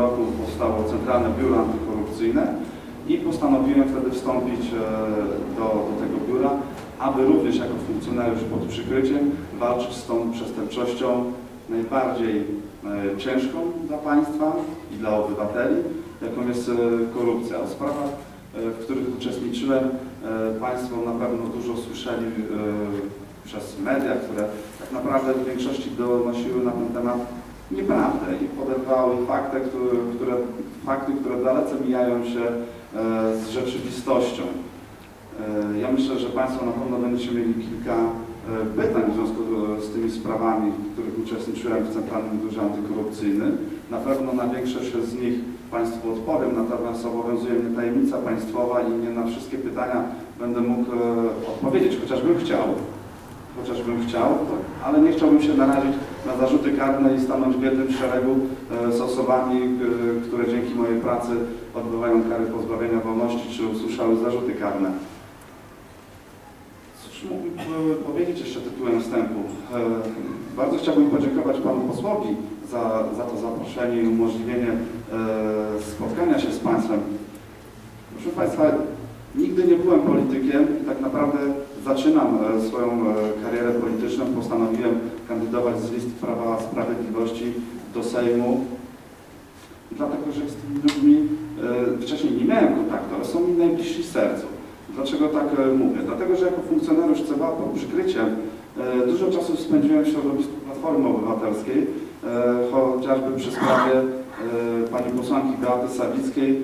roku powstało Centralne Biuro Antykorupcyjne i postanowiłem wtedy wstąpić e, do, do tego biura, aby również jako funkcjonariusz pod przykryciem walczyć z tą przestępczością najbardziej e, ciężką dla państwa i dla obywateli, jaką jest e, korupcja. O sprawach, w których uczestniczyłem, Państwo na pewno dużo słyszeli przez media, które tak naprawdę w większości donosiły na ten temat nieprawdę i podawały fakty, które, które, fakty, które dalece mijają się e, z rzeczywistością. E, Ja myślę, że Państwo na pewno będziecie mieli kilka e, pytań w związku z tymi sprawami, w których uczestniczyłem w Centralnym Biurze Antykorupcyjnym. Na pewno na większość z nich Państwu odpowiem, natomiast obowiązuje mnie tajemnica państwowa i nie na wszystkie pytania będę mógł odpowiedzieć, chociażbym chciał. Chociażbym chciał, ale nie chciałbym się narazić na zarzuty karne i stanąć w jednym szeregu e, z osobami, e, które dzięki mojej pracy odbywają kary pozbawienia wolności czy usłyszały zarzuty karne. Cóż mógłbym e, powiedzieć jeszcze tytułem wstępu? Bardzo chciałbym podziękować panu posłowi za, za to zaproszenie i umożliwienie spotkania się z państwem. Proszę państwa, nigdy nie byłem politykiem i tak naprawdę zaczynam e, swoją e, karierę polityczną. Postanowiłem kandydować z listy Prawa Sprawiedliwości do Sejmu, dlatego że z tymi ludźmi e, wcześniej nie miałem kontaktu, ale są mi najbliżsi sercu. Dlaczego tak mówię? Dlatego, że jako funkcjonariusz CBA pod przykryciem dużo czasu spędziłem w środowisku Platformy Obywatelskiej, chociażby przy sprawie pani posłanki Beaty Sawickiej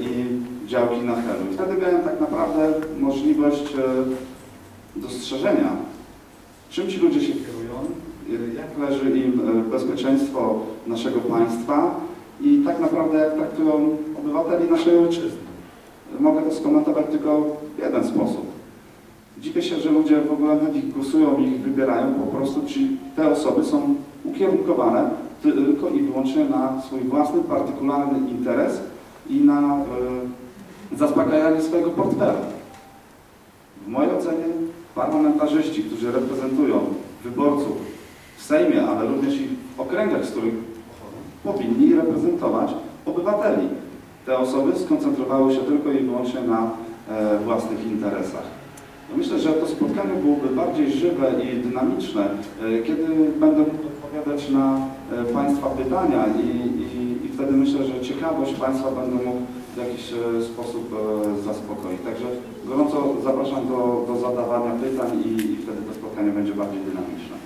i działki na Helu. Wtedy miałem tak naprawdę możliwość dostrzeżenia, czym ci ludzie się kierują, jak leży im e, bezpieczeństwo naszego państwa i tak naprawdę jak traktują obywateli naszej ojczyzny. Mogę to skomentować tylko w jeden sposób. Dziwię się, że ludzie w ogóle na nich głosują ich wybierają, po prostu ci, te osoby są ukierunkowane tylko i wyłącznie na swój własny, partykularny interes i na e, zaspokajanie swojego portfela. W mojej ocenie parlamentarzyści, którzy reprezentują wyborców w Sejmie, ale również i w okręgach, z których powinni reprezentować obywateli. Te osoby skoncentrowały się tylko i wyłącznie na e, własnych interesach. Ja myślę, że to spotkanie byłoby bardziej żywe i dynamiczne, e, kiedy będę mógł odpowiadać na e, Państwa pytania i, i, i wtedy myślę, że ciekawość Państwa będę mógł w jakiś e, sposób e, zaspokoić. Także gorąco zapraszam do, do zadawania pytań i, i wtedy to spotkanie będzie bardziej dynamiczne.